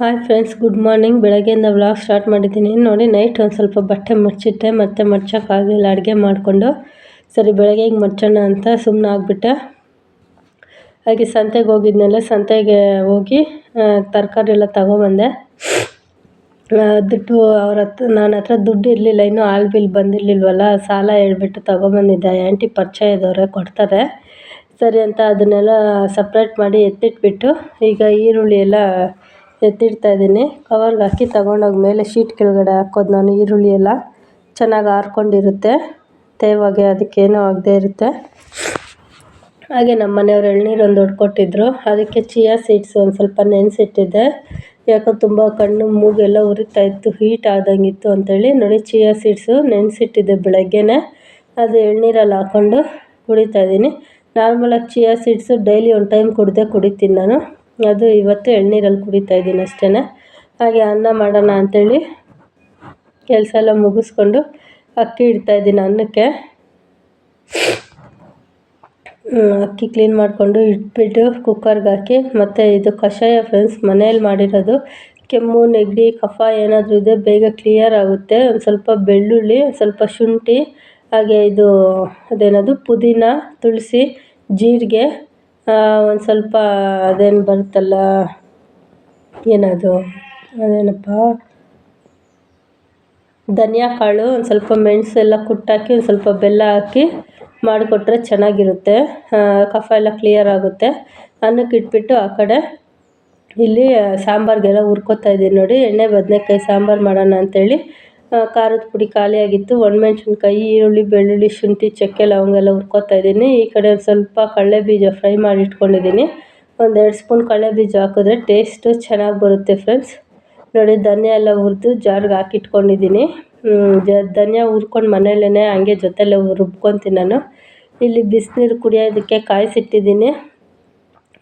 Hi friends good morning ಬೆಳಗ್ಗೆಯಿಂದ vlog start ಮಾಡಿದ್ದೀನಿ. ನೋಡಿ ನೈಟ್ ಒಂದು ಸ್ವಲ್ಪ ಬಟ್ಟೆ ಮಡ್ಚಿಟ್ಟೆ, ಮತ್ತು ಮಡ್ಚೋಕ್ಕಾಗಲಿಲ್ಲ ಅಡುಗೆ ಮಾಡಿಕೊಂಡು. ಸರಿ, ಬೆಳಗ್ಗೆ ಹಿಂಗೆ ಮಡ್ಚೋಣ ಅಂತ ಸುಮ್ಮನೆ ಆಗಿಬಿಟ್ಟೆ. ಹಾಗೆ ಸಂತೆಗೆ ಹೋಗಿದ್ನಲ್ಲ, ಸಂತೆಗೆ ಹೋಗಿ ತರಕಾರಿ ಎಲ್ಲ ತಗೊಬಂದೆ. ದುಡ್ಡು ಅವ್ರ ಹತ್ರ ನನ್ನ ಹತ್ರ ದುಡ್ಡು ಇರಲಿಲ್ಲ, ಇನ್ನೂ ಆಲ್ ಬಿಲ್ ಬಂದಿರಲಿಲ್ವಲ್ಲ, ಸಾಲ ಹೇಳ್ಬಿಟ್ಟು ತೊಗೊಂಬಂದಿದ್ದೆ. ಆಂಟಿ ಪರಿಚಯ ಇದ್ದವ್ರೆ ಕೊಡ್ತಾರೆ. ಸರಿ ಅಂತ ಅದನ್ನೆಲ್ಲ ಸಪ್ರೇಟ್ ಮಾಡಿ ಎತ್ತಿಟ್ಬಿಟ್ಟು, ಈಗ ಈರುಳ್ಳಿ ಎಲ್ಲ ಎತ್ತಿಡ್ತಾ ಇದ್ದೀನಿ. ಕವರ್ಗೆ ಹಾಕಿ ತಗೊಂಡೋಗಿ ಮೇಲೆ ಶೀಟ್ ಕೆಳಗಡೆ ಹಾಕೋದು ನಾನು, ಈರುಳ್ಳಿ ಎಲ್ಲ ಚೆನ್ನಾಗಿ ಆರ್ಕೊಂಡಿರುತ್ತೆ. ತೇವಾಗೆ ಅದಕ್ಕೇನೂ ಆಗದೆ ಇರುತ್ತೆ. ಹಾಗೆ ನಮ್ಮ ಮನೆಯವ್ರು ಎಳ್ನೀರು ಒಂದು ದೊಡ್ಡ ಕೊಟ್ಟಿದ್ದರು ಅದಕ್ಕೆ ಚಿಯಾ ಸೀಡ್ಸ್ ಒಂದು ಸ್ವಲ್ಪ ನೆನೆಸಿಟ್ಟಿದ್ದೆ. ಯಾಕೋ ತುಂಬ ಕಣ್ಣು ಮೂಗೆಲ್ಲ ಉರಿತಾ ಇತ್ತು ಹೀಟ್ ಆದಂಗಿತ್ತು ಅಂತೇಳಿ. ನೋಡಿ ಚಿಯಾ ಸೀಡ್ಸು ನೆನೆಸಿಟ್ಟಿದ್ದೆ ಬೆಳಗ್ಗೆನೇ. ಅದು ಎಳ್ನೀರಲ್ಲಿ ಹಾಕ್ಕೊಂಡು ಕುಡಿತಾ ಇದ್ದೀನಿ. ನಾರ್ಮಲಾಗಿ ಚಿಯಾ ಸೀಡ್ಸು ಡೈಲಿ ಒಂದು ಟೈಮ್ ಕುಡಿದೇ ಕುಡಿತೀನಿ ನಾನು. ಅದು ಇವತ್ತು ಎಳ್ನೀರಲ್ಲಿ ಕುಡಿತಾ ಇದ್ದೀನಿ ಅಷ್ಟೇ ಹಾಗೆ ಅನ್ನ ಮಾಡೋಣ ಅಂಥೇಳಿ ಕೆಲಸ ಎಲ್ಲ ಮುಗಿಸ್ಕೊಂಡು ಅಕ್ಕಿ ಇಡ್ತಾಯಿದ್ದೀನಿ ಅನ್ನಕ್ಕೆ. ಅಕ್ಕಿ ಕ್ಲೀನ್ ಮಾಡಿಕೊಂಡು ಇಟ್ಬಿಟ್ಟು ಕುಕ್ಕರ್ಗೆ ಹಾಕಿ, ಮತ್ತು ಇದು ಕಷಾಯ ಫ್ರೆಂಡ್ಸ್ ಮನೇಲಿ ಮಾಡಿರೋದು. ಕೆಮ್ಮು, ನೆಗಡಿ, ಕಫ ಏನಾದರೂ ಇದೆ ಬೇಗ ಕ್ಲಿಯರ್ ಆಗುತ್ತೆ. ಒಂದು ಸ್ವಲ್ಪ ಬೆಳ್ಳುಳ್ಳಿ ಸ್ವಲ್ಪ ಶುಂಠಿ, ಹಾಗೆ ಇದು ಅದೇನದು, ಪುದೀನ, ತುಳಸಿ, ಜೀರಿಗೆ ಒಂದು ಸ್ವಲ್ಪ ಅದೇನು ಬರುತ್ತಲ್ಲ, ಏನದು, ಅದೇನಪ್ಪ, ಧನಿಯಾ ಕಾಳು ಒಂದು ಸ್ವಲ್ಪ ಮೆಣಸೆಲ್ಲ ಕುಟ್ಟಾಕಿ ಒಂದು ಸ್ವಲ್ಪ ಬೆಲ್ಲ ಹಾಕಿ ಮಾಡಿಕೊಟ್ರೆ ಚೆನ್ನಾಗಿರುತ್ತೆ. ಕಫ ಎಲ್ಲ ಕ್ಲಿಯರ್ ಆಗುತ್ತೆ. ಅನ್ನಕ್ಕೆ ಇಟ್ಬಿಟ್ಟು ಆ ಕಡೆ ಇಲ್ಲಿ ಸಾಂಬಾರಿಗೆಲ್ಲ ಹುರ್ಕೊತಾ ಇದ್ದೀನಿ ನೋಡಿ, ಎಣ್ಣೆ, ಬದನೆಕಾಯಿ ಸಾಂಬಾರು ಮಾಡೋಣ ಅಂಥೇಳಿ ಖಾರದ ಪುಡಿ ಖಾಲಿಯಾಗಿತ್ತು ಒಣಮೆಣ್ಸಿನ್ಕಾಯಿ ಈರುಳ್ಳಿ, ಬೆಳ್ಳುಳ್ಳಿ, ಶುಂಠಿ ಚಕ್ಕೆ ಲವಂಗ ಎಲ್ಲ ಹುರ್ಕೊತಾ ಇದ್ದೀನಿ. ಈ ಕಡೆ ಒಂದು ಸ್ವಲ್ಪ ಕಡಲೆ ಬೀಜ ಫ್ರೈ ಮಾಡಿ ಇಟ್ಕೊಂಡಿದ್ದೀನಿ. ಒಂದೆರಡು ಸ್ಪೂನ್ ಕಡಲೆ ಬೀಜ ಹಾಕಿದ್ರೆ ಟೇಸ್ಟು ಚೆನ್ನಾಗಿ ಬರುತ್ತೆ ಫ್ರೆಂಡ್ಸ್ ನೋಡಿ, ಧನಿಯಾ ಎಲ್ಲ ಹುರಿದು ಜಾರ್ಗೆ ಹಾಕಿಟ್ಕೊಂಡಿದ್ದೀನಿ ಧನಿಯಾ ಹುರ್ಕೊಂಡು ಮನೆಯಲ್ಲೇ ಹಂಗೆ ಜೊತೆಲೇ ರುಬ್ಕೊತೀನಿ ನಾನು. ಇಲ್ಲಿ ಬಿಸಿನೀರು ಕುಡಿಯೋದಕ್ಕೆ ಕಾಯಿಸಿಟ್ಟಿದ್ದೀನಿ.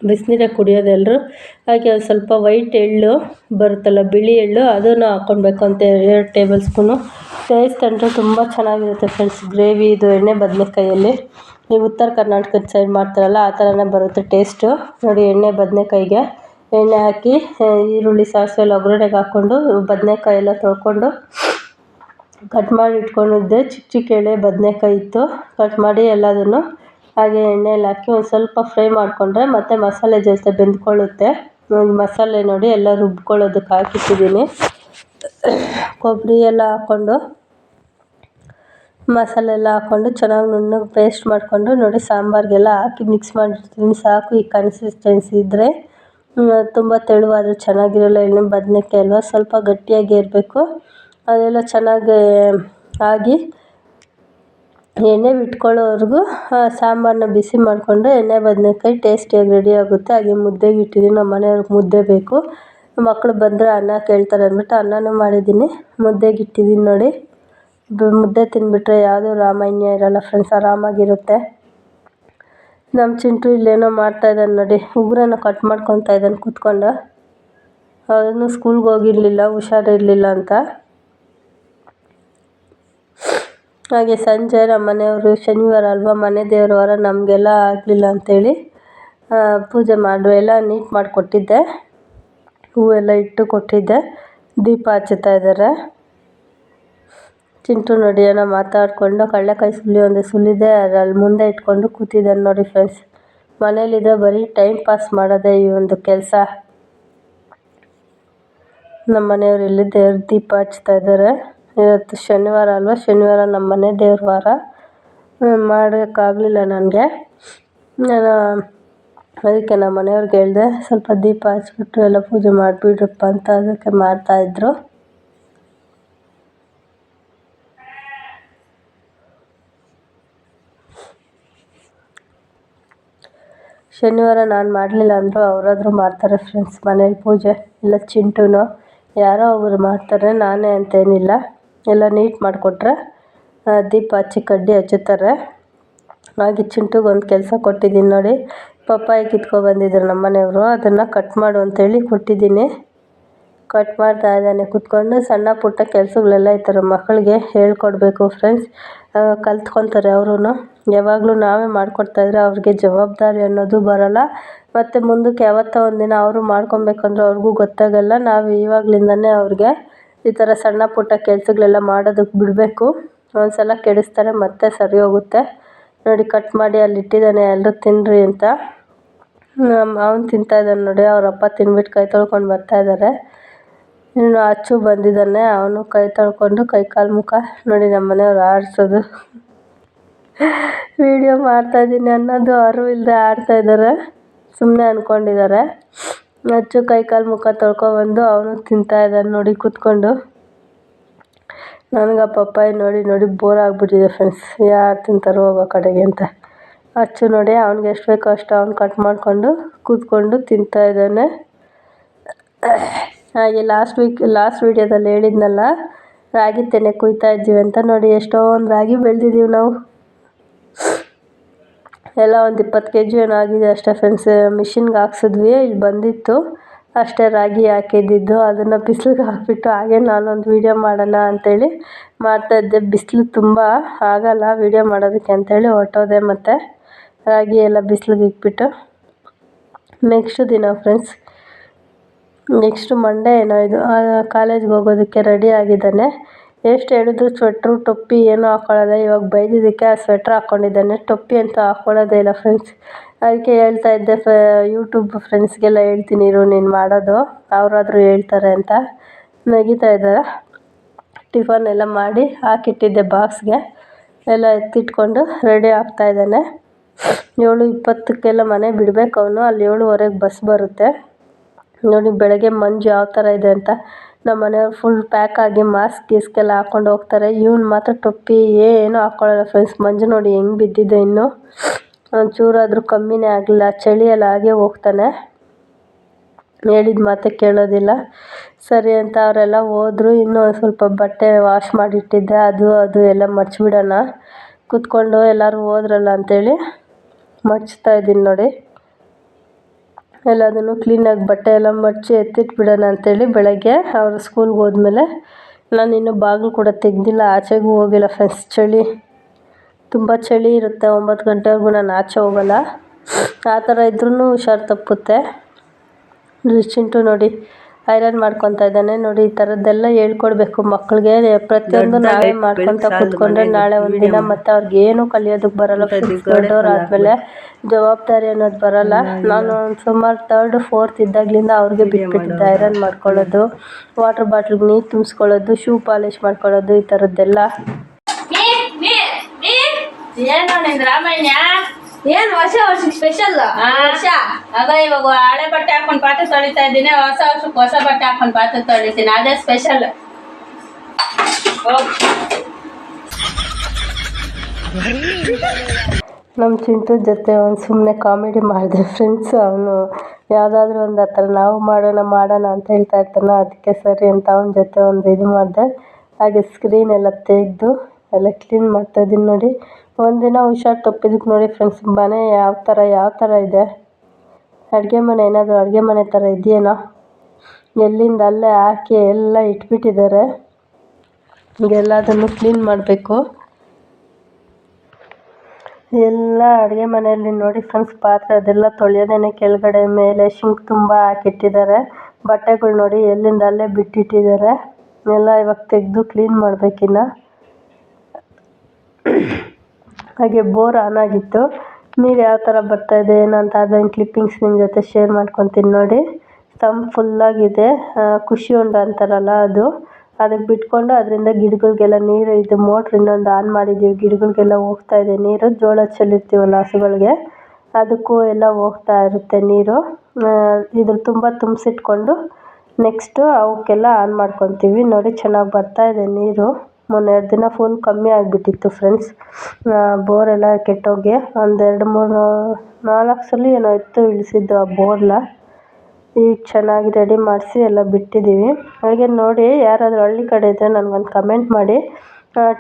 ಬಿಸಿನೀರೇ ಕುಡಿಯೋದು ಎಲ್ಲರೂ ಹಾಗೆ ಒಂದು ಸ್ವಲ್ಪ ವೈಟ್ ಎಳ್ಳು ಬರುತ್ತಲ್ಲ, ಬಿಳಿ ಎಳ್ಳು, ಅದನ್ನು ಹಾಕ್ಕೊಳ್ಬೇಕು ಅಂತ ಎರಡು ಟೇಬಲ್ ಸ್ಪೂನು ಟೇಸ್ಟ್ ಅಂದರೆ ತುಂಬ ಚೆನ್ನಾಗಿರುತ್ತೆ ಫ್ರೆಂಡ್ಸ್ ಗ್ರೇವಿ ಇದು ಎಣ್ಣೆ ಬದನೆಕಾಯಲ್ಲಿ ನೀವು ಉತ್ತರ ಕರ್ನಾಟಕದ ಸೈಡ್ ಮಾಡ್ತಾರಲ್ಲ, ಆ ಥರನೇ ಬರುತ್ತೆ ಟೇಸ್ಟು ನೋಡಿ ಎಣ್ಣೆ ಬದನೆಕಾಯಿಗೆ ಎಣ್ಣೆ ಹಾಕಿ ಈರುಳ್ಳಿ ಸಾಸಿವೆ ಒಗ್ಗರಣೆಗೆ ಹಾಕ್ಕೊಂಡು ಬದನೆಕಾಯಿ ಎಲ್ಲ ತೊಳ್ಕೊಂಡು ಕಟ್ ಮಾಡಿ ಇಟ್ಕೊಂಡಿದ್ದೆ. ಚಿಕ್ಕ ಚಿಕ್ಕ ಎಳೆ ಬದನೆಕಾಯಿ ಇತ್ತು. ಕಟ್ ಮಾಡಿ ಎಲ್ಲದನ್ನು ಹಾಗೆ ಎಣ್ಣೆಯಲ್ಲಿ ಹಾಕಿ ಒಂದು ಸ್ವಲ್ಪ ಫ್ರೈ ಮಾಡಿಕೊಂಡ್ರೆ ಮತ್ತು ಮಸಾಲೆ ಜೊತೆ ಬೆಂದ್ಕೊಳ್ಳುತ್ತೆ. ಮಸಾಲೆ ನೋಡಿ ಎಲ್ಲ ರುಬ್ಕೊಳ್ಳೋದಕ್ಕೆ ಹಾಕಿಟ್ಟಿದ್ದೀನಿ. ಕೊಬ್ಬರಿ ಎಲ್ಲ ಹಾಕ್ಕೊಂಡು, ಮಸಾಲೆ ಎಲ್ಲ ಹಾಕ್ಕೊಂಡು ಚೆನ್ನಾಗಿ ನುಣ್ಣಗೆ ಪೇಸ್ಟ್ ಮಾಡಿಕೊಂಡು ನೋಡಿ ಸಾಂಬಾರಿಗೆಲ್ಲ ಹಾಕಿ ಮಿಕ್ಸ್ ಮಾಡಿರ್ತೀನಿ. ಸಾಕು ಈ ಕನ್ಸಿಸ್ಟೆನ್ಸಿ ಇದ್ದರೆ ತುಂಬ ತೆಳುವಾದರೂ ಚೆನ್ನಾಗಿರಲ್ಲ ಎಣ್ಣೆ ಬದನೆಕಾಯಿ ಅಲ್ವಾ? ಸ್ವಲ್ಪ ಗಟ್ಟಿಯಾಗಿ ಇರಬೇಕು. ಅದೆಲ್ಲ ಚೆನ್ನಾಗಿ ಆಗಿ ಎಣ್ಣೆ ಬಿಟ್ಕೊಳ್ಳೋವರೆಗೂ ಸಾಂಬಾರನ್ನ ಬಿಸಿ ಮಾಡಿಕೊಂಡು ಎಣ್ಣೆ, ಬದನೇಕಾಯಿ ಟೇಸ್ಟಿಯಾಗಿ ರೆಡಿ ಆಗುತ್ತೆ. ಹಾಗೆ ಮುದ್ದೆಗೆ ಇಟ್ಟಿದ್ದೀನಿ. ನಮ್ಮ ಮನೆಯವ್ರಿಗೆ ಮುದ್ದೆ ಬೇಕು. ಮಕ್ಕಳು ಬಂದರೆ ಅನ್ನ ಕೇಳ್ತಾರೆ ಅಂದ್ಬಿಟ್ಟು ಅನ್ನನೂ ಮಾಡಿದ್ದೀನಿ. ಮುದ್ದೆಗೆ ಇಟ್ಟಿದ್ದೀನಿ ನೋಡಿ. ಮುದ್ದೆ ತಿಂದುಬಿಟ್ರೆ ಯಾವುದೂ ರಾಮಾಯಣ ಇರಲ್ಲ ಫ್ರೆಂಡ್ಸ್ ಆರಾಮಾಗಿರುತ್ತೆ. ನಮ್ಮ ಚಿಂಟು ಇಲ್ಲೇನೋ ಮಾಡ್ತಾಯಿದ್ದಾನೆ ನೋಡಿ. ಉಗುರನ್ನು ಕಟ್ ಮಾಡ್ಕೊತಾ ಇದ್ದಾನೆ ಕೂತ್ಕೊಂಡು. ಅವನು ಸ್ಕೂಲ್ಗೆ ಹೋಗಿರಲಿಲ್ಲ, ಹುಷಾರಿರಲಿಲ್ಲ ಅಂತ. ಹಾಗೆ ಸಂಜೆ ನಮ್ಮ ಮನೆಯವರು ಶನಿವಾರ ಅಲ್ವಾ ಮನೆ ದೇವ್ರ ವಾರ ನಮಗೆಲ್ಲ ಆಗಲಿಲ್ಲ ಅಂಥೇಳಿ ಪೂಜೆ ಮಾಡು, ಎಲ್ಲ ನೀಟ್ ಮಾಡಿಕೊಟ್ಟಿದ್ದೆ. ಹೂವೆಲ್ಲ ಇಟ್ಟು ಕೊಟ್ಟಿದ್ದೆ. ದೀಪ ಹಚ್ಚುತ್ತಾ ಇದ್ದಾರೆ. ಚಿಂಟು ನೋಡಿ, ಏನೋ ಮಾತಾಡಿಕೊಂಡು ಕಡಲೆಕಾಯಿ ಸುಲಿ ಒಂದು ಸುಲಿದೆ ಅದ್ರಲ್ಲಿ ಮುಂದೆ ಇಟ್ಕೊಂಡು ಕೂತಿದ್ದಾನೆ ನೋಡಿ ಫ್ರೆಂಡ್ಸ್ ಮನೇಲಿದೆ ಬರೀ ಟೈಮ್ ಪಾಸ್ ಮಾಡೋದೆ ಈ ಒಂದು ಕೆಲಸ. ನಮ್ಮ ಮನೆಯವರು ಇಲ್ಲಿ ದೇವ್ರ ದೀಪ ಹಚ್ತಾ ಇದ್ದಾರೆ. ಇವತ್ತು ಶನಿವಾರ ಅಲ್ವಾ? ಶನಿವಾರ ನಮ್ಮ ಮನೆ ದೇವ್ರ ವಾರ. ಮಾಡೋಕ್ಕಾಗಲಿಲ್ಲ ನನಗೆ. ನಾನು ಅದಕ್ಕೆ ನಮ್ಮ ಮನೆಯವ್ರಿಗೆ ಹೇಳಿದೆ, ಸ್ವಲ್ಪ ದೀಪ ಹಚ್ಬಿಟ್ಟು ಎಲ್ಲ ಪೂಜೆ ಮಾಡಿಬಿಡ್ರಪ್ಪ ಅಂತ ಅದಕ್ಕೆ ಮಾಡ್ತಾಯಿದ್ರು ಶನಿವಾರ ನಾನು ಮಾಡಲಿಲ್ಲ ಅಂದರೂ ಅವರಾದರೂ ಮಾಡ್ತಾರೆ ಫ್ರೆಂಡ್ಸ್ ಮನೇಲಿ ಪೂಜೆ. ಇಲ್ಲ ಚಿಂಟುನೋ, ಯಾರೋ ಒಬ್ಬರು ಮಾಡ್ತಾರೆ, ನಾನೇ ಅಂತೇನಿಲ್ಲ ಎಲ್ಲ ನೀಟ್ ಮಾಡಿಕೊಟ್ರೆ ದೀಪ ಹಚ್ಚಿ ಕಡ್ಡಿ ಹಚ್ಚುತ್ತಾರೆ. ಹಾಗೆ ಚಿಂಟುಗೆ ಒಂದು ಕೆಲಸ ಕೊಟ್ಟಿದ್ದೀನಿ ನೋಡಿ. ಪಪ್ಪಾಯಿ ಕಿತ್ಕೊಬಂದಿದ್ರು ನಮ್ಮ ಮನೆಯವರು. ಅದನ್ನು ಕಟ್ ಮಾಡು ಅಂತೇಳಿ ಕೊಟ್ಟಿದ್ದೀನಿ. ಕಟ್ ಮಾಡ್ತಾ ಇದ್ದಾನೆ. ಕುತ್ಕೊಂಡು ಸಣ್ಣ ಪುಟ್ಟ ಕೆಲಸಗಳೆಲ್ಲ ಈ ಥರ ಮಕ್ಕಳಿಗೆ ಹೇಳ್ಕೊಡ್ಬೇಕು ಫ್ರೆಂಡ್ಸ್ ಕಲ್ತ್ಕೊತಾರೆ ಅವರೂ ಯಾವಾಗಲೂ ನಾವೇ ಮಾಡಿಕೊಡ್ತಾಯಿದ್ರೆ ಅವ್ರಿಗೆ ಜವಾಬ್ದಾರಿ ಅನ್ನೋದು ಬರೋಲ್ಲ. ಮತ್ತು ಮುಂದಕ್ಕೆ ಯಾವತ್ತೋ ಒಂದಿನ ಅವರು ಮಾಡ್ಕೊಬೇಕಂದ್ರೆ ಅವ್ರಿಗೂ ಗೊತ್ತಾಗಲ್ಲ. ನಾವು ಇವಾಗ್ಲಿಂದನೇ ಅವ್ರಿಗೆ ಈ ಥರ ಸಣ್ಣ ಪುಟ್ಟ ಕೆಲಸಗಳೆಲ್ಲ ಮಾಡೋದಕ್ಕೆ ಬಿಡಬೇಕು. ಒಂದು ಸಲ ಕೆಡಿಸ್ತಾರೆ, ಮತ್ತೆ ಸರಿ ಹೋಗುತ್ತೆ. ನೋಡಿ ಕಟ್ ಮಾಡಿ ಅಲ್ಲಿ ಇಟ್ಟಿದ್ದಾನೆ ಎಲ್ಲರೂ ತಿನ್ನಿರಿ ಅಂತ. ಅವ್ನು ತಿಂತಾಯಿದ್ದಾನೆ ನೋಡಿ, ಅವ್ರ ಅಪ್ಪ ತಿನ್ಬಿಟ್ಟು ಕೈ ತೊಳ್ಕೊಂಡು ಬರ್ತಾಯಿದ್ದಾರೆ ಇನ್ನು ಅಚ್ಚು ಬಂದಿದ್ದಾನೆ, ಅವನು ಕೈ ತೊಳ್ಕೊಂಡು ಕೈ ಕಾಲು ಮುಖ ನೋಡಿ ನಮ್ಮ ಮನೆಯವ್ರು ಆಡಿಸೋದು. ವಿಡಿಯೋ ಮಾಡ್ತಾಯಿದ್ದೀನಿ ಅನ್ನೋದು ಅರಿವು ಇಲ್ಲದೆ ಆಡ್ತಾಯಿದ್ದಾರೆ ಸುಮ್ಮನೆ ಅಂದ್ಕೊಂಡಿದ್ದಾರೆ ಅಚ್ಚು ಕೈ ಕಾಲು ಮುಖ ತೊಳ್ಕೊಬಂದು ಅವನು ತಿಂತಾಯಿದ್ದಾನೆ ನೋಡಿ, ಕೂತ್ಕೊಂಡು. ನನಗೆ ಆ ಪಪ್ಪಾಯಿ ನೋಡಿ ನೋಡಿ ಬೋರ್ ಆಗಿಬಿಟ್ಟಿದೆ ಫ್ರೆಂಡ್ಸ್ ಯಾರು ತಿಂತಾರೋ ಹೋಗೋ ಕಡೆಗೆ ಅಂತ. ಅಚ್ಚು ನೋಡಿ, ಅವ್ನಿಗೆ ಎಷ್ಟು ಬೇಕೋ ಅಷ್ಟು ಅವ್ನು ಕಟ್ ಮಾಡಿಕೊಂಡು ಕೂತ್ಕೊಂಡು ತಿಂತಾಯಿದ್ದಾನೆ ಹಾಗೆ ಲಾಸ್ಟ್ ವೀಕ್ ಲಾಸ್ಟ್ ವೀಡಿಯೋದಲ್ಲಿ ಹೇಳಿದ್ನಲ್ಲ, ರಾಗಿ ತೆನೆ ಕುಯ್ತಾ ಇದ್ದೀವಿ ಅಂತ. ನೋಡಿ ಎಷ್ಟೋ ಒಂದು ರಾಗಿ ಬೆಳೆದಿದ್ದೀವಿ ನಾವು. ಎಲ್ಲ ಒಂದು ಇಪ್ಪತ್ತು ಕೆ ಜಿ ಏನೋ ಆಗಿದೆ ಅಷ್ಟೇ ಫ್ರೆಂಡ್ಸ್ ಮಿಷಿನ್ಗೆ ಹಾಕ್ಸಿದ್ವಿ, ಇಲ್ಲಿ ಬಂದಿತ್ತು. ಅಷ್ಟೇ ರಾಗಿ ಹಾಕಿದ್ದಿದ್ದು ಅದನ್ನು ಬಿಸಿಲಿಗೆ ಹಾಕಿಬಿಟ್ಟು ಹಾಗೆ ನಾನೊಂದು ವೀಡಿಯೋ ಮಾಡೋಣ ಅಂಥೇಳಿ ಮಾಡ್ತಾಯಿದ್ದೆ ಬಿಸಿಲು ತುಂಬ ಆಗಲ್ಲ ವೀಡಿಯೋ ಮಾಡೋದಕ್ಕೆ ಅಂಥೇಳಿ ಹೊಟ್ಟೋದೆ ಮತ್ತು. ರಾಗಿ ಎಲ್ಲ ಬಿಸಿಲಿಗೆ ಇಕ್ಬಿಟ್ಟು ನೆಕ್ಸ್ಟ್ ದಿನ ಫ್ರೆಂಡ್ಸ್ ನೆಕ್ಸ್ಟ್ ಮಂಡೇ ಏನೋ ಇದು ಕಾಲೇಜ್ಗೆ ಹೋಗೋದಕ್ಕೆ ರೆಡಿ ಆಗಿದ್ದಾನೆ. ಎಷ್ಟು ಹೇಳಿದ್ರು ಸ್ವೆಟ್ರು ಟೊಪ್ಪಿ ಏನೂ ಹಾಕ್ಕೊಳ್ಳಲ್ಲ ಇವಾಗ ಬೈದಿದ್ದಕ್ಕೆ ಆ ಸ್ವೆಟ್ರ್ ಹಾಕ್ಕೊಂಡಿದ್ದಾನೆ ಟೊಪ್ಪಿ ಅಂತೂ ಹಾಕ್ಕೊಳ್ಳೋದೇ ಇಲ್ಲ ಫ್ರೆಂಡ್ಸ್ ಅದಕ್ಕೆ ಹೇಳ್ತಾ ಇದ್ದೆ ಫ ಯೂಟ್ಯೂಬ್ ಫ್ರೆಂಡ್ಸ್ಗೆಲ್ಲ ಹೇಳ್ತೀನಿ ಇರು, ನೀನು ಮಾಡೋದು. ಅವರಾದರೂ ಹೇಳ್ತಾರೆ ಅಂತ. ನಗಿತಾ ಇದ್ದಾರೆ. ಟಿಫನ್ ಎಲ್ಲ ಮಾಡಿ ಹಾಕಿಟ್ಟಿದ್ದೆ ಬಾಕ್ಸ್ಗೆ ಎಲ್ಲ ಎತ್ತಿಟ್ಕೊಂಡು ರೆಡಿ ಆಗ್ತಾಯಿದ್ದಾನೆ ಏಳು ಇಪ್ಪತ್ತಕ್ಕೆಲ್ಲ ಮನೆ ಬಿಡಬೇಕು ಅವನು. ಅಲ್ಲಿ ಏಳುವರೆಗೆ ಬಸ್ ಬರುತ್ತೆ. ನೋಡಿ ಬೆಳಗ್ಗೆ ಮಂಜು ಯಾವ ಥರ ಇದೆ ಅಂತ. ನಮ್ಮ ಮನೆಯವ್ರು ಫುಲ್ ಪ್ಯಾಕ್ ಆಗಿ ಮಾಸ್ಕ್ ಗೀಸ್ಕ್ ಎಲ್ಲ ಹಾಕೊಂಡು ಹೋಗ್ತಾರೆ. ಇವ್ನು ಮಾತ್ರ ಟೊಪ್ಪಿ ಏನು ಹಾಕ್ಕೊಳ್ಳಲ್ಲ ಫ್ರೆಂಡ್ಸ್ ಮಂಜು ನೋಡಿ ಹೆಂಗೆ ಬಿದ್ದಿದೆ ಇನ್ನು. ಚೂರಾದರೂ ಕಮ್ಮಿನೇ ಆಗಲಿಲ್ಲ. ಚಳಿಯಲ್ಲಿ ಹಾಗೆ ಹೋಗ್ತಾನೆ. ಹೇಳಿದ ಮಾತೆ ಕೇಳೋದಿಲ್ಲ. ಸರಿ ಅಂತ ಅವರೆಲ್ಲ ಹೋದರು. ಇನ್ನೂ ಸ್ವಲ್ಪ ಬಟ್ಟೆ ವಾಶ್ ಮಾಡಿಟ್ಟಿದ್ದೆ. ಅದು ಅದು ಎಲ್ಲ ಮಡ್ಚಿಬಿಡೋಣ ಕೂತ್ಕೊಂಡು ಎಲ್ಲರೂ ಹೋದ್ರಲ್ಲ ಅಂಥೇಳಿ ಮಡ್ಚ್ತಾ ಇದ್ದೀನಿ ನೋಡಿ. ಎಲ್ಲದನ್ನು ಕ್ಲೀನಾಗಿ ಬಟ್ಟೆ ಎಲ್ಲ ಮಡಚಿ ಎತ್ತಿಟ್ಬಿಡೋಣ ಅಂತೇಳಿ ಬೆಳಗ್ಗೆ ಅವರು ಸ್ಕೂಲ್ಗೆ ಹೋದ್ಮೇಲೆ ನಾನು ಇನ್ನೂ ಬಾಗಿಲು ಕೂಡ ತೆಗೆದಿಲ್ಲ. ಆಚೆಗೂ ಹೋಗಿಲ್ಲ ಫ್ರೆಂಡ್ಸ್ ಚಳಿ. ತುಂಬ ಚಳಿ ಇರುತ್ತೆ. ಒಂಬತ್ತು ಗಂಟೆವರೆಗೂ ನಾನು ಆಚೆ ಹೋಗಲ್ಲ. ಆ ಥರ ಇದ್ರೂ ಹುಷಾರು ತಪ್ಪುತ್ತೆ. ಚಿಂಟು ನೋಡಿ. ಐರನ್ ಮಾಡ್ಕೊತಾ ಇದ್ದಾನೆ. ನೋಡಿ ಈ ಥರದ್ದೆಲ್ಲ ಹೇಳ್ಕೊಡ್ಬೇಕು ಮಕ್ಕಳಿಗೆ ಪ್ರತಿಯೊಂದು ನಾವೇ ಮಾಡ್ಕೊಂತ ಕೂತ್ಕೊಂಡ್ರೆ ನಾಳೆ ಒಂದಿನ ಮತ್ತೆ ಅವ್ರಿಗೆ ಏನು ಕಲಿಯೋದಕ್ಕೆ ಬರಲ್ಲ. ದೊಡ್ಡವ್ರು ಆದ್ಮೇಲೆ ಜವಾಬ್ದಾರಿ ಅನ್ನೋದು ಬರಲ್ಲ. ನಾನು ಒಂದು ಸುಮಾರು ತರ್ಡ್ ಫೋರ್ತ್ ಇದ್ದಾಗ್ಲಿಂದ ಅವ್ರಿಗೆ ಬಿಟ್ಬಿಟ್ಟಿದ್ದೆ ಐರನ್ ಮಾಡ್ಕೊಳ್ಳೋದು. ವಾಟರ್ ಬಾಟ್ಲಿಗೆ ನೀರು ತುಂಬಿಸ್ಕೊಳ್ಳೋದು ಶೂ ಪಾಲಿಶ್ ಮಾಡ್ಕೊಳ್ಳೋದು ಈ ಥರದ್ದೆಲ್ಲ. ಏನು ವರ್ಷ ವರ್ಷಕ್ಕೆ ಸ್ಪೆಷಲ್ ವರ್ಷ? ಅದ ಇವಾಗ ಹಳೆ ಬಟ್ಟೆ ಹಾಕೊಂಡು ಪಾತ್ರೆ ತೊಳಿತಾ ಇದ್ದೀನಿ. ಹೊಸ ವರ್ಷಕ್ಕೆ ಹೊಸ ಬಟ್ಟೆ ಹಾಕೊಂಡು ಪಾತ್ರೆ ತೊಳಿತೀನಿ. ಅದೇ ಸ್ಪೆಷಲ್ ನಮ್ಮ ಚಿಂಟು ಜೊತೆ ಒಂದು ಸುಮ್ಮನೆ ಕಾಮಿಡಿ ಮಾಡಿದೆ ಫ್ರೆಂಡ್ಸ್ ಅವನು ಯಾವುದಾದ್ರೂ ಒಂದು ಆ ಥರ ನಾವು ಮಾಡೋಣ ಮಾಡೋಣ ಅಂತ ಹೇಳ್ತಾ ಇರ್ತಾನೆ. ಅದಕ್ಕೆ ಸರಿ ಅಂತ ಅವನ ಜೊತೆ ಒಂದು ಇದು ಮಾಡಿದೆ. ಹಾಗೆ ಸ್ಕ್ರೀನ್ ಎಲ್ಲ ತೆಗೆದು ಎಲ್ಲ ಕ್ಲೀನ್ ಮಾಡ್ತಾ ಮಾಡ್ತಾಯಿದ್ದೀನಿ ನೋಡಿ. ಒಂದಿನ ಹುಷಾರು ತಪ್ಪಿದ್ದಕ್ಕೆ ನೋಡಿ ಫ್ರೆಂಡ್ಸ್ ಮನೆ ಯಾವ ಥರ ಯಾವ ಥರ ಇದೆ? ಅಡುಗೆ ಮನೆ ಏನಾದರೂ ಅಡುಗೆ ಮನೆ ಥರ ಇದೆಯೇನೋ? ಎಲ್ಲಿಂದ ಅಲ್ಲೇ ಹಾಕಿ ಎಲ್ಲ ಇಟ್ಬಿಟ್ಟಿದ್ದಾರೆ ಈಗೆಲ್ಲದನ್ನು ಕ್ಲೀನ್ ಮಾಡಬೇಕು. ಎಲ್ಲ ಅಡುಗೆ ಮನೆಯಲ್ಲಿ ನೋಡಿ ಫ್ರೆಂಡ್ಸ್ ಪಾತ್ರೆ ಅದೆಲ್ಲ ತೊಳೆಯೋದೇನೆ ಕೆಳಗಡೆ ಮೇಲೆ ಶಿಂಕ್ ತುಂಬ ಹಾಕಿಟ್ಟಿದ್ದಾರೆ ಬಟ್ಟೆಗಳು ನೋಡಿ ಎಲ್ಲಿಂದ ಅಲ್ಲೇ ಬಿಟ್ಟಿಟ್ಟಿದ್ದಾರೆ ಎಲ್ಲ ಇವಾಗ ತೆಗೆದು ಕ್ಲೀನ್ ಮಾಡಬೇಕಿನ್ನ. ಹಾಗೆ ಬೋರ್ ಆನ್ ಆಗಿತ್ತು. ನೀರು ಯಾವ ಥರ ಬರ್ತಾಯಿದೆ ಏನು ಅಂತ ಅದನ್ನು ಕ್ಲಿಪ್ಪಿಂಗ್ಸ್ ನಿಮ್ಮ ಜೊತೆ ಶೇರ್ ಮಾಡ್ಕೊತೀನಿ ನೋಡಿ. ಸಮ್ ಫುಲ್ಲಾಗಿದೆ ಖುಷಿ ಉಂಡು ಅಂತಾರಲ್ಲ ಅದು. ಅದಕ್ಕೆ ಬಿಟ್ಕೊಂಡು ಅದರಿಂದ ಗಿಡಗಳಿಗೆಲ್ಲ ನೀರು, ಇದು ಮೋಟ್ರ್ ಇನ್ನೊಂದು ಆನ್ ಮಾಡಿದ್ದೀವಿ. ಗಿಡಗಳಿಗೆಲ್ಲ ಹೋಗ್ತಾ ಇದೆ ನೀರು. ಜೋಳ ಚೆಲ್ಲಿರ್ತೀವಲ್ಲ ಹಸುಗಳಿಗೆ. ಅದಕ್ಕೂ ಎಲ್ಲ ಹೋಗ್ತಾ ಇರುತ್ತೆ ನೀರು. ಇದ್ರ ತುಂಬ ತುಂಬಿಸಿಟ್ಕೊಂಡು ನೆಕ್ಸ್ಟು ಅವಕ್ಕೆಲ್ಲ ಆನ್ ಮಾಡ್ಕೊತೀವಿ. ನೋಡಿ ಚೆನ್ನಾಗಿ ಬರ್ತಾ ಇದೆ ನೀರು. ಮೊನ್ನೆ ಎರಡು ದಿನ ಫುಲ್ ಕಮ್ಮಿ ಆಗಿಬಿಟ್ಟಿತ್ತು ಫ್ರೆಂಡ್ಸ್ ಬೋರೆಲ್ಲ ಕೆಟ್ಟೋಗಿ ಒಂದೆರಡು ಮೂರು ನಾಲ್ಕು ಸಲ ಏನೋ ಇತ್ತು ಇಳಿಸಿದ್ದು ಆ ಬೋರ್ನ ಈಗ ಚೆನ್ನಾಗಿ ರೆಡಿ ಮಾಡಿಸಿ ಎಲ್ಲ ಬಿಟ್ಟಿದ್ದೀವಿ ಹಾಗೆ ನೋಡಿ ಯಾರಾದರೂ ಹಳ್ಳಿ ಕಡೆ ಇದ್ದರೆ ನನಗೊಂದು ಕಮೆಂಟ್ ಮಾಡಿ.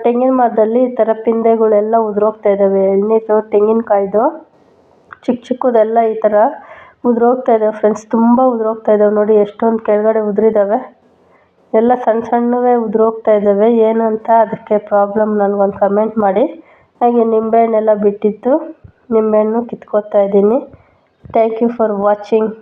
ತೆಂಗಿನ ಮರದಲ್ಲಿ ಈ ಥರ ಪಿಂದೆಗಳೆಲ್ಲ ಉದುರೋಗ್ತಾ ಇದ್ದಾವೆ ಎಳ್ನೀರು, ತೆಂಗಿನಕಾಯ್ದು ಚಿಕ್ಕ ಚಿಕ್ಕದೆಲ್ಲ ಈ ಥರ ಉದುರೋಗ್ತಾ ಇದ್ದಾವೆ ಫ್ರೆಂಡ್ಸ್ ತುಂಬ ಉದುರೋಗ್ತಾ ಇದ್ದಾವೆ ನೋಡಿ, ಎಷ್ಟೊಂದು ಕೆಳಗಡೆ ಉದುರಿದ್ದಾವೆ ಎಲ್ಲ ಸಣ್ಣ ಸಣ್ಣವೇ ಉದುರೋಗ್ತಾ ಇದ್ದಾವೆ. ಏನು ಅಂತ ಅದಕ್ಕೆ ಪ್ರಾಬ್ಲಮ್ ನನಗೊಂದು ಕಮೆಂಟ್ ಮಾಡಿ. ಹಾಗೆ ನಿಂಬೆಹಣ್ಣೆಲ್ಲ ಬಿಟ್ಟಿತ್ತು. ನಿಂಬೆಹಣ್ಣು ಕಿತ್ಕೋತಾ ಇದ್ದೀನಿ. Thank you for watching